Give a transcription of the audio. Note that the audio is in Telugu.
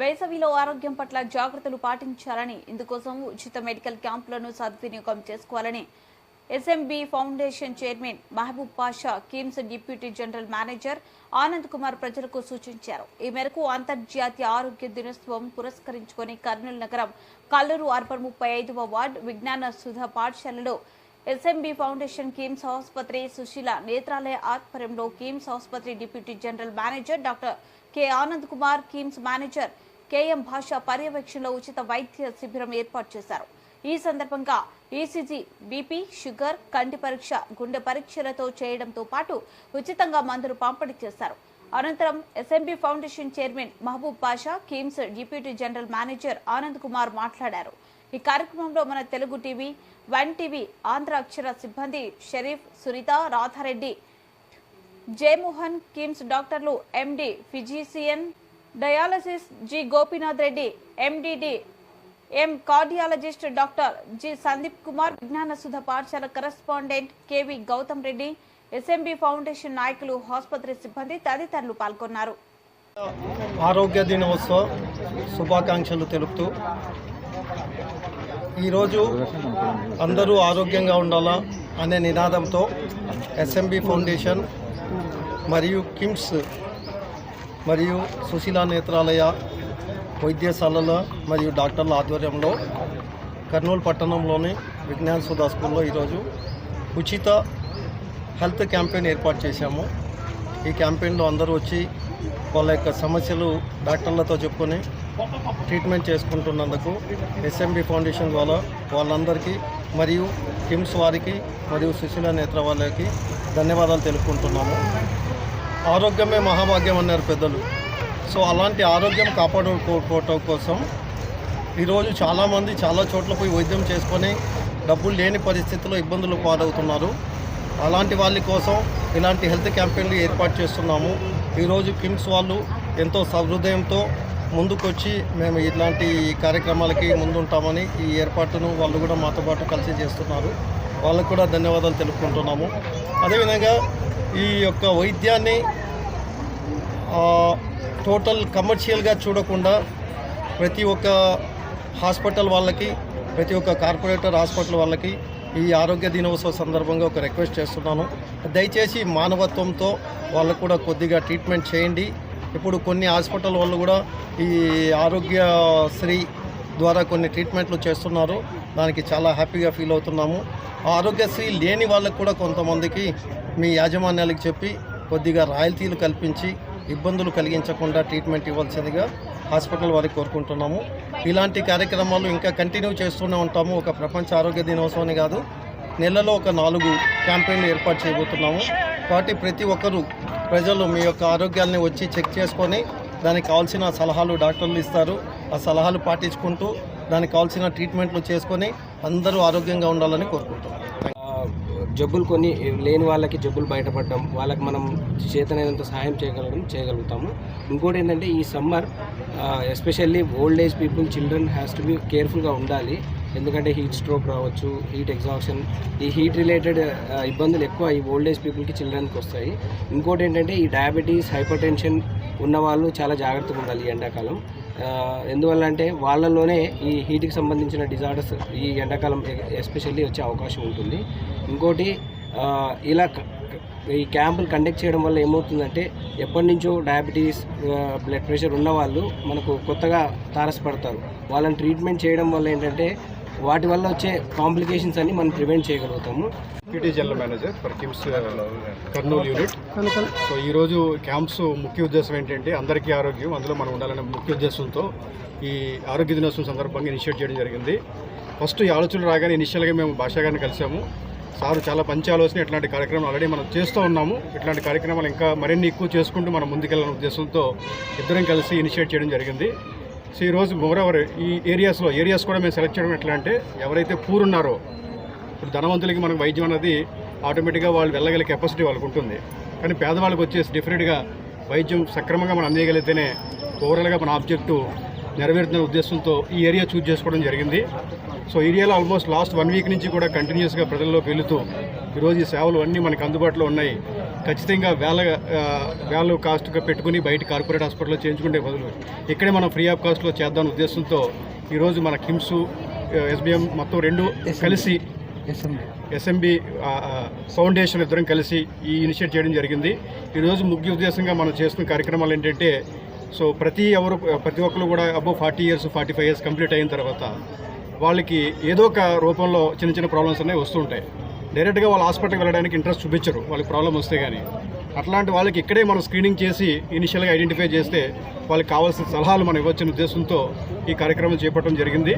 వేసవిలో ఆరోగ్యం పట్ల జాగ్రత్తలు పాటించాలని ఇందుకోసం ఉచిత మెడికల్ క్యాంపులను సద్వినియోగం చేసుకోవాలని SMB foundation chairman Mahbub Pasha KIMS deputy general manager Anand Kumar ప్రజలకు సూచించారు. ఈ మేరకు అంతర్జాతీయ ఆరోగ్య దినోత్సవం పురస్కరించుకొని కర్నూలు నగరం కల్లూరు అర్బన్ ముప్పై ఐదవ వార్డు విజ్ఞాన సుధా పాఠశాలలో ఎస్ఎంబి ఫౌండేషన్ కిమ్స్ ఆసుపత్రి సుశీల నేత్రాలయ ఆధ్వర్యంలో కిమ్స్ ఆసుపత్రి deputy general manager doctor K Anand Kumar KIMS manager KM Basha పర్యవేక్షణలో ఉచిత వైద్య శిబిరం ఏర్పాటు చేశారు. ఈ సందర్భంగా ఈసీజీ బీపీ షుగర్ కంటి పరీక్ష గుండె పరీక్షలతో చేయడంతో పాటు ఉచితంగా మందులు పంపిణీ చేశారు. అనంతరం SMB foundation chairman Mahbub Pasha KIMS deputy general manager Anand Kumar మాట్లాడారు. ఈ కార్యక్రమంలో Mana Telugu TV one TV Andhra Akshara సిబ్బంది షరీఫ్ సునీత రాధారెడ్డి జయమోహన్ కిమ్స్ డాక్టర్లు MD physician dialysis G Gopinath Reddy MDD M cardiologist doctor G Sandeep Kumar Vignana Sudha పాఠశాల correspondent KV Gautham Reddy SMB foundation నాయకులు ఆసుపత్రి సిబ్బంది తదితరులు పాల్గొన్నారు. ఆరోగ్య దినోత్సవ శుభాకాంక్షలు తెలుపుతూ ఈరోజు అందరూ ఆరోగ్యంగా ఉండాలా అనే నినాదంతో ఎస్ఎంబి ఫౌండేషన్ మరియు కిమ్స్ మరియు సుశీల నేత్రాలయ వైద్యశాలల మరియు డాక్టర్ల ఆధ్వర్యంలో కర్నూలు పట్టణంలోని విజ్ఞాన్ సుధా స్కూల్లో ఈరోజు ఉచిత హెల్త్ క్యాంపెయిన్ ఏర్పాటు చేశాము. ఈ క్యాంపెయిన్లో అందరూ వచ్చి వాళ్ళ యొక్క సమస్యలు డాక్టర్లతో చెప్పుకొని ట్రీట్మెంట్ చేసుకుంటున్నందుకు ఎస్ఎంబి ఫౌండేషన్ వాళ్ళ వాళ్ళందరికీ మరియు కిమ్స్ వారికి మరియు సుశీల నేత్ర వాళ్ళకి ధన్యవాదాలు తెలుపుకుంటున్నాము. ఆరోగ్యమే మహాభాగ్యం అన్నారు పెద్దలు. సో అలాంటి ఆరోగ్యం కాపాడుకోవటం కోసం ఈరోజు చాలామంది చాలా చోట్ల పోయి వైద్యం చేసుకొని డబ్బులు లేని పరిస్థితుల్లో ఇబ్బందులు పాలవుతున్నారు. అలాంటి వాళ్ళ కోసం ఇలాంటి హెల్త్ క్యాంపెయిన్లు ఏర్పాటు చేస్తున్నాము. ఈరోజు కిమ్స్ వాళ్ళు ఎంతో సహృదయంతో ముందుకొచ్చి మేము ఇలాంటి కార్యక్రమాలకి ముందుంటామని ఈ ఏర్పాటును వాళ్ళు కూడా మాతో పాటు కలిసి చేస్తున్నారు. వాళ్ళకు కూడా ధన్యవాదాలు తెలుపుకుంటున్నాము. అదేవిధంగా ఈ యొక్క వైద్యాన్ని టోటల్ కమర్షియల్గా చూడకుండా ప్రతి ఒక్క హాస్పిటల్ వాళ్ళకి ప్రతి ఒక్క కార్పొరేటర్ హాస్పిటల్ వాళ్ళకి ఈ ఆరోగ్య దినోత్సవ సందర్భంగా ఒక రిక్వెస్ట్ చేస్తున్నాను. దయచేసి మానవత్వంతో వాళ్ళకు కూడా కొద్దిగా ట్రీట్మెంట్ చేయండి. ఇప్పుడు కొన్ని హాస్పిటల్ వాళ్ళు కూడా ఈ ఆరోగ్యశ్రీ ద్వారా కొన్ని ట్రీట్మెంట్లు చేస్తున్నారు. దానికి చాలా హ్యాపీగా ఫీల్ అవుతున్నాము. ఆరోగ్యశ్రీ లేని వాళ్ళకు కూడా కొంతమందికి మీ యాజమాన్యాలకు చెప్పి కొద్దిగా రాయల్తీలు కల్పించి ఇబ్బందులు కలిగించకుండా ట్రీట్మెంట్ ఇవ్వాల్సిందిగా హాస్పిటల్ వారికి కోరుకుంటున్నాము. ఇలాంటి కార్యక్రమాలు ఇంకా కంటిన్యూ చేస్తూనే ఉంటాము. ఒక ప్రపంచ ఆరోగ్య దినోత్సవాన్ని కాదు నెలలో ఒక నాలుగు క్యాంపెయిన్లు ఏర్పాటు చేయబోతున్నాము. కాబట్టి ప్రతి ఒక్కరూ ప్రజలు మీ యొక్క ఆరోగ్యాన్ని వచ్చి చెక్ చేసుకొని దానికి కావాల్సిన సలహాలు డాక్టర్లు ఇస్తారు. ఆ సలహాలు పాటించుకుంటూ దానికి కావాల్సిన ట్రీట్మెంట్లు చేసుకొని అందరూ ఆరోగ్యంగా ఉండాలని కోరుకుంటున్నాను జబ్బులు కొన్ని లేని వాళ్ళకి జబ్బులు బయటపడడం వాళ్ళకి మనం చేతనైనంత సహాయం చేయగలగడం చేయగలుగుతాము. ఇంకోటి ఏంటంటే ఈ summer especially old age people children has to be కేర్ఫుల్గా ఉండాలి. ఎందుకంటే హీట్ స్ట్రోక్ రావచ్చు హీట్ ఎగ్జాక్షన్ ఈ హీట్ రిలేటెడ్ ఇబ్బందులు ఎక్కువ ఈ ఓల్డ్ ఏజ్ పీపుల్కి చిల్డ్రన్కి వస్తాయి. ఇంకోటి ఏంటంటే ఈ డయాబెటీస్ హైపర్ టెన్షన్ ఉన్న వాళ్ళు చాలా జాగ్రత్తగా ఉండాలి ఈ ఎండాకాలం. ఎందువల్ల అంటే వాళ్ళలోనే ఈ హీట్కి సంబంధించిన డిజార్డర్స్ ఈ ఎండాకాలం ఎస్పెషల్లీ వచ్చే అవకాశం ఉంటుంది. ఇంకోటి ఇలా ఈ క్యాంపులు కండక్ట్ చేయడం వల్ల ఏమవుతుందంటే ఎప్పటి నుంచో డయాబెటీస్ బ్లడ్ ప్రెషర్ ఉన్న వాళ్ళు మనకు కొత్తగా తారసపడతారు. వాళ్ళని ట్రీట్మెంట్ చేయడం వల్ల ఏంటంటే వాటి వల్ల వచ్చే కాంప్లికేషన్స్ అన్ని మనం ప్రివెంట్ చేయగలుగుతాము. Deputy general manager for KIMS Kurnool unit so ఈరోజు క్యాంప్స్ ముఖ్య ఉద్దేశం ఏంటంటే అందరికీ ఆరోగ్యం అందులో మనం ఉండాలనే ముఖ్య ఉద్దేశంతో ఈ ఆరోగ్య దినోత్సవం సందర్భంగా ఇనిషియేట్ చేయడం జరిగింది. ఫస్ట్ ఈ ఆలోచనలు రాగానే ఇనిషియల్గా మేము భాషా గారిని కలిసాము సార్ చాలా మంచి ఆలోచన ఇట్లాంటి కార్యక్రమాలు ఆల్రెడీ మనం చేస్తూ ఉన్నాము. ఇట్లాంటి కార్యక్రమాలు ఇంకా మరిన్ని ఎక్కువ చేసుకుంటూ మనం ముందుకెళ్ళాలనే ఉద్దేశంతో ఇద్దరం కలిసి ఇనిషియేట్ చేయడం జరిగింది. సో ఈరోజు మోరవర్ ఈ ఏరియాస్లో ఏరియాస్ కూడా మేము సెలెక్ట్ చేయడం ఎట్లా అంటే ఎవరైతే పూర్ ఉన్నారో ఇప్పుడు ధనవంతులకి మనకు వైద్యం అనేది ఆటోమేటిక్గా వాళ్ళు వెళ్ళగల కెపాసిటీ వాళ్ళకు ఉంటుంది. కానీ పేదవాళ్ళకి వచ్చేసి డిఫరెంట్గా వైద్యం సక్రమంగా మనం అందియగలిగితేనే ఓవరాల్గా మన ఆబ్జెక్టు నెరవేరుతున్న ఉద్దేశంతో ఈ ఏరియా చూజ్ చేసుకోవడం జరిగింది. సో ఏరియాలో ఆల్మోస్ట్ లాస్ట్ వన్ వీక్ నుంచి కూడా కంటిన్యూస్గా ప్రజల్లోకి వెళుతూ ఈరోజు ఈ సేవలు అన్నీ మనకు అందుబాటులో ఉన్నాయి. ఖచ్చితంగా వేల వేల కాస్ట్గా పెట్టుకుని బయట కార్పొరేట్ హాస్పిటల్లో చేయించుకుంటే బదులు ఇక్కడే మనం ఫ్రీ ఆఫ్ కాస్ట్లో చేద్దాం ఉద్దేశంతో ఈరోజు మన కిమ్స్ ఎస్బిఎం మొత్తం రెండు కలిసి ఎస్ఎంబి. ఫౌండేషన్ ఇద్దరం కలిసి ఈ ఇనిషియేట్ చేయడం జరిగింది. ఈరోజు ముఖ్య ఉద్దేశంగా మనం చేస్తున్న కార్యక్రమాలు ఏంటంటే సో ప్రతి ఎవరు ప్రతి ఒక్కరు కూడా above forty years forty five years complete అయిన తర్వాత వాళ్ళకి ఏదో ఒక రూపంలో చిన్న చిన్న ప్రాబ్లమ్స్ అనేవి వస్తూ ఉంటాయి. డైరెక్ట్గా వాళ్ళు హాస్పిటల్కి వెళ్ళడానికి ఇంట్రెస్ట్ చూపించరు. వాళ్ళకి ప్రాబ్లం వస్తే కానీ అట్లాంటి వాళ్ళకి ఇక్కడే మనం స్క్రీనింగ్ చేసి ఇనిషియల్గా ఐడెంటిఫై చేస్తే వాళ్ళకి కావాల్సిన సలహాలు మనం ఇవ్వచ్చిన ఉద్దేశంతో ఈ కార్యక్రమం చేపట్టడం జరిగింది.